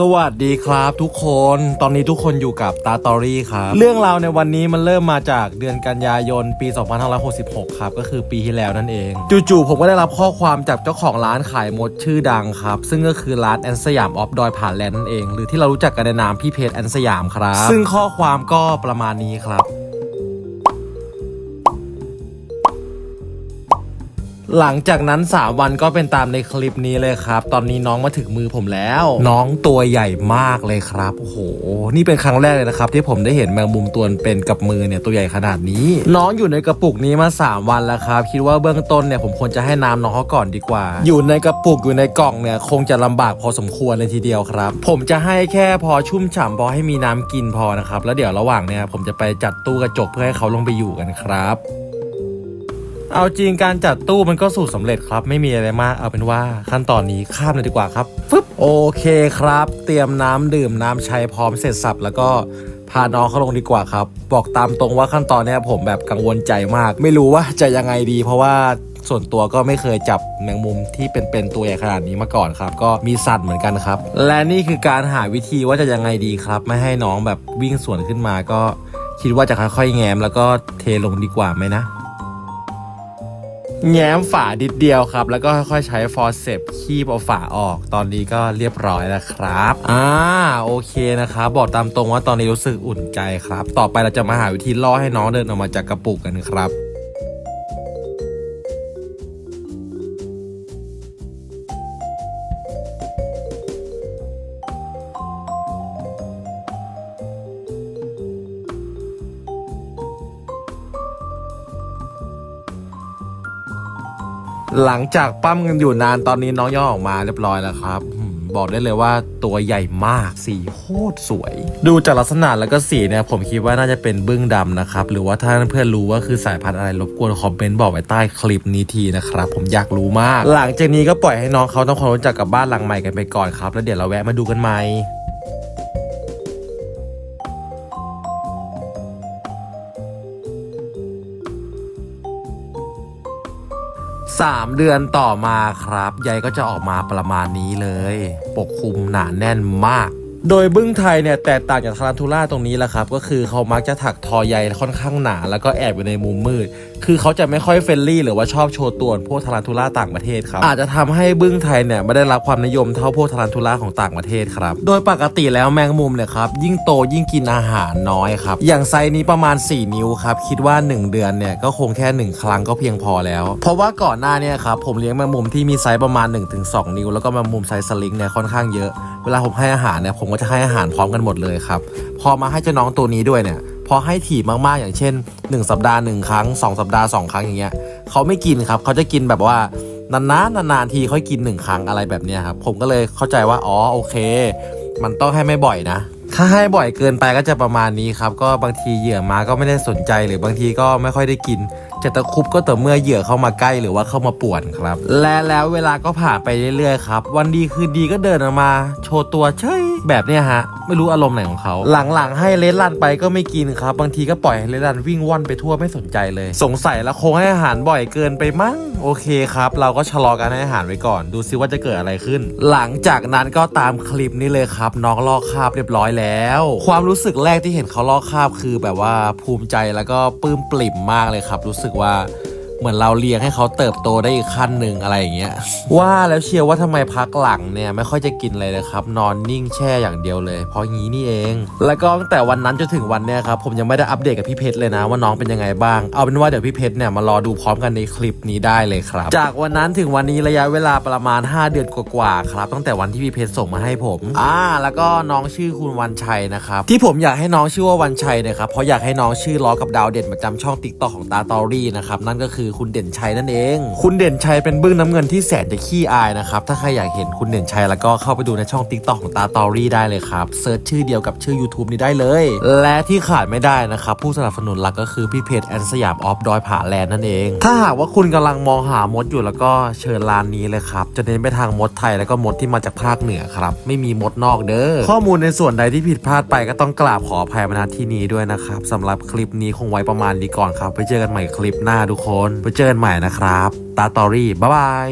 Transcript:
สวัสดีครับทุกคน ตอนนี้ทุกคนอยู่กับตาตอรี่ครับ เรื่องราวในวันนี้มันเริ่มมาจากเดือนกันยายนปี 2566 ครับ ก็คือปีที่แล้วนั่นเอง จู่ๆผมก็ได้รับข้อความจากเจ้าของร้านขายมดชื่อดังครับ ซึ่งก็คือร้านแอนสยามออฟดอยผ่านแลนด์นั่นเอง หรือที่เรารู้จักกันในนามพี่เพจแอนสยามครับ ซึ่งข้อความก็ประมาณนี้ครับ หลังจากนั้น 3 วันก็เป็นตามในคลิปนี้เลยครับ ตอนนี้น้องมาถึงมือผมแล้ว น้องตัวใหญ่มากเลยครับโอ้โห นี่เป็นครั้งแรกเลยนะครับ ที่ผมได้เห็นแมงมุมตัวเป็นกับมือเนี่ยตัวใหญ่ขนาดนี้ น้องอยู่ในกระปุกนี้มา 3 วันแล้วครับ คิดว่าเบื้องต้นเนี่ยผมควรจะให้น้ำน้องเขาก่อนดีกว่า อยู่ในกระปุกอยู่ในกล่องเนี่ยคงจะลำบากพอสมควรเลยทีเดียวครับ ผมจะให้แค่พอชุ่มฉ่ำพอให้มีน้ำกินพอนะครับแล้วเดี๋ยวระหว่างเนี่ยผมจะไปจัดตู้กระจกเพื่อให้เขาลงไปอยู่กันครับ เอาจริงการจัดตู้มันก็สูตรสำเร็จครับ ไม่มีอะไรมากเอาเป็นว่าขั้นตอนนี้ข้ามเลยดีกว่าครับฟึบโอเคครับ เตรียมน้ำดื่มน้ำใช้พร้อมเสร็จสับแล้วก็พาน้องเขาลงดีกว่าครับ บอกตามตรงว่าขั้นตอนนี้ผมแบบกังวลใจมาก ไม่รู้ว่าจะยังไงดี เพราะว่าส่วนตัวก็ไม่เคยจับแมงมุมที่เป็นๆตัวใหญ่ขนาดนี้มาก่อนครับ ก็มีสัตว์เหมือนกันครับ และนี่คือการหาวิธีว่าจะยังไงดีครับ ไม่ให้น้องแบบวิ่งสวนขึ้นมาก็คิดว่าจะค่อยๆแง้มแล้วก็เทลงดีกว่าไหมนะ แง้มฝาดิดเดียวครับ แล้วก็ค่อยๆใช้ฟอร์เซปคีบเอาฝาออก ตอนนี้ก็เรียบร้อยแล้วครับ อ่าโอเคนะครับ บอกตามตรงว่าตอนนี้รู้สึกอุ่นใจครับ ต่อไปเราจะมาหาวิธีล่อให้น้องเดินออกมาจากกระปุกกันครับ หลังจากปั้มกันอยู่นานตอนนี้น้องย่อออกมาเรียบร้อยแล้วครับ บอกได้เลยว่าตัวใหญ่มากสีโคตรสวย ดูจากลักษณะแล้วก็สีเนี่ย ผมคิดว่าน่าจะเป็นบึ้งดำนะครับ หรือว่าถ้าเพื่อนรู้ว่าคือสายพันธุ์อะไรรบกวนคอมเมนต์บอกไว้ใต้คลิปนี้ทีนะครับ ผมอยากรู้มาก หลังจากนี้ก็ปล่อยให้น้องเขาทำความรู้จักกับบ้านหลังใหม่กันไปก่อนครับ แล้วเดี๋ยวเราแวะมาดูกันใหม่ สามเดือนต่อมาครับ ใยก็จะออกมาประมาณนี้เลย ปกคลุมหนาแน่นมาก โดยบึ้งไทยเนี่ยแตกต่างจากทารันทูล่าตรงนี้แหละครับ ก็คือเขามักจะถักทอใยค่อนข้างหนา แล้วก็แอบอยู่ในมุมมืด คือเขาจะไม่ค่อยเฟรนลี่ หรือว่าชอบโชว์ตัวพวกทารันทูล่าต่างประเทศครับ อาจจะทำให้บึ้งไทยเนี่ยไม่ได้รับความนิยมเท่าพวกทารันทูล่าของต่างประเทศครับ โดยปกติแล้วแมงมุมเนี่ยครับยิ่งโตยิ่งกินอาหารน้อยครับ อย่างไซนี้ประมาณ 4 นิ้วครับ คิดว่า 1 เดือนเนี่ยก็คงแค่ 1 ครั้งก็เพียงพอแล้ว เพราะว่าก่อนหน้าเนี่ยครับผมเลี้ยงแมงมุมที่มีไซส์ประมาณ 1-2 นิ้ว แล้วก็แมงมุมไซส์สลิงเนี่ยค่อนข้างเยอะ เวลาผมให้อาหารเนี่ยผมก็จะให้อาหารพร้อมกันหมดเลยครับ พอมาให้เจ้าน้องตัวนี้ด้วยเนี่ย พอให้ถี่มากๆอย่างเช่น 1 สัปดาห์ 1 ครั้ง 2 สัปดาห์ 2 ครั้งอย่างเงี้ยเขาไม่กินครับเขาจะกินแบบว่านานๆนานๆทีค่อยกิน 1 ครั้งอะไรแบบเนี้ยครับผมก็เลยเข้าใจว่าอ๋อโอเค มันต้องให้ไม่บ่อยนะถ้าให้บ่อยเกินไปก็จะประมาณนี้ครับ ก็บางทีเหยื่อมาก็ไม่ได้สนใจหรือบางทีก็ไม่ค่อยได้กิน จะตะคุบก็ต่อเมื่อเหยื่อเข้ามาใกล้หรือว่าเข้ามาป่วนครับ และแล้วเวลาก็ผ่านไปเรื่อยๆครับ วันดีคืนดีก็เดินออกมา โชว์ตัวเฉยแบบเนี้ยฮะ ไม่รู้อารมณ์ไหนของเขา หลังๆ ให้เลสลันไปก็ไม่กินครับ บางทีก็ปล่อยให้เลสลันวิ่งว่อนไปทั่วไม่สนใจเลย สงสัยแล้วคงให้อาหารบ่อยเกินไปมั้งโอเคครับ เราก็ชะลอการให้อาหารไว้ก่อน ดูซิว่าจะเกิดอะไรขึ้น หลังจากนั้นก็ตามคลิปนี้เลยครับ น้องลอกคาบเรียบร้อยแล้ว ความรู้สึกแรกที่เห็นเขาลอกคาบคือแบบว่าภูมิใจแล้วก็ปลื้มปลิ่มมากเลยครับ รู้สึกว่า เหมือนเราเลี้ยงให้เขาเติบโตได้อีกขั้นหนึ่งอะไรอย่างเงี้ยว่าแล้วเชียร์ว่าทำไมพักหลังเนี่ยไม่ค่อยจะกินเลยนะครับ นอนนิ่งแช่อย่างเดียวเลย เพราะงี้นี่เอง แล้วก็ตั้งแต่วันนั้นจนถึงวันเนี้ยครับผมยังไม่ได้อัปเดตกับพี่เพชรเลยนะ ว่าน้องเป็นยังไงบ้าง เอาเป็นว่าเดี๋ยวพี่เพชรเนี่ยมารอดูพร้อมกันในคลิปนี้ได้เลยครับ จากวันนั้นถึงวันนี้ระยะเวลาประมาณ 5 เดือนกว่าๆครับ ตั้งแต่วันที่พี่เพชรส่งมาให้ผมอ่าแล้วก็น้องชื่อคุณวันชัยนะครับที่ผมอยากให้น้องชื่อว่าวันชัยเนะครับเพราะอยากให้น้องชื่อล้อกับดาวเด่นประจำช่องติ๊กต็อกของตาตอรี่นะครับนั่นก็คือคุณเด่นชัยนั่นเอง คุณเด่นชัยเป็นบึ้งน้ำเงินที่แสนจะขี้อายนะครับ ถ้าใครอยากเห็นคุณเด่นชัยแล้วก็เข้าไปดูในช่องติ๊กต็อกของตาตอรี่ได้เลยครับเซิร์ชชื่อเดียวกับชื่อ YouTube นี้ได้เลย และที่ขาดไม่ได้นะครับ ผู้สนับสนุนหลักก็คือพี่เพจแอนสยามออฟดอยผาแลนด์นั่นเอง ถ้าหากว่าคุณกำลังมองหามดอยู่แล้วก็เชิญร้านนี้เลยครับจะเน้นไปทางมดไทยแล้วก็มดที่มาจากภาคเหนือครับไม่มีมดนอกเด้อข้อมูลในส่วนใดที่ผิดพลาดไปก็ต้องกราบขออภัยมาณที่นี้ด้วยนะครับสำหรับคลิปนี้คงไว้ประมาณนี้ก่อนครับไปเจอกันใหม่คลิปหน้าทุกคนไปเจอกันใหม่นะครับตาตอรี่บ๊ายบาย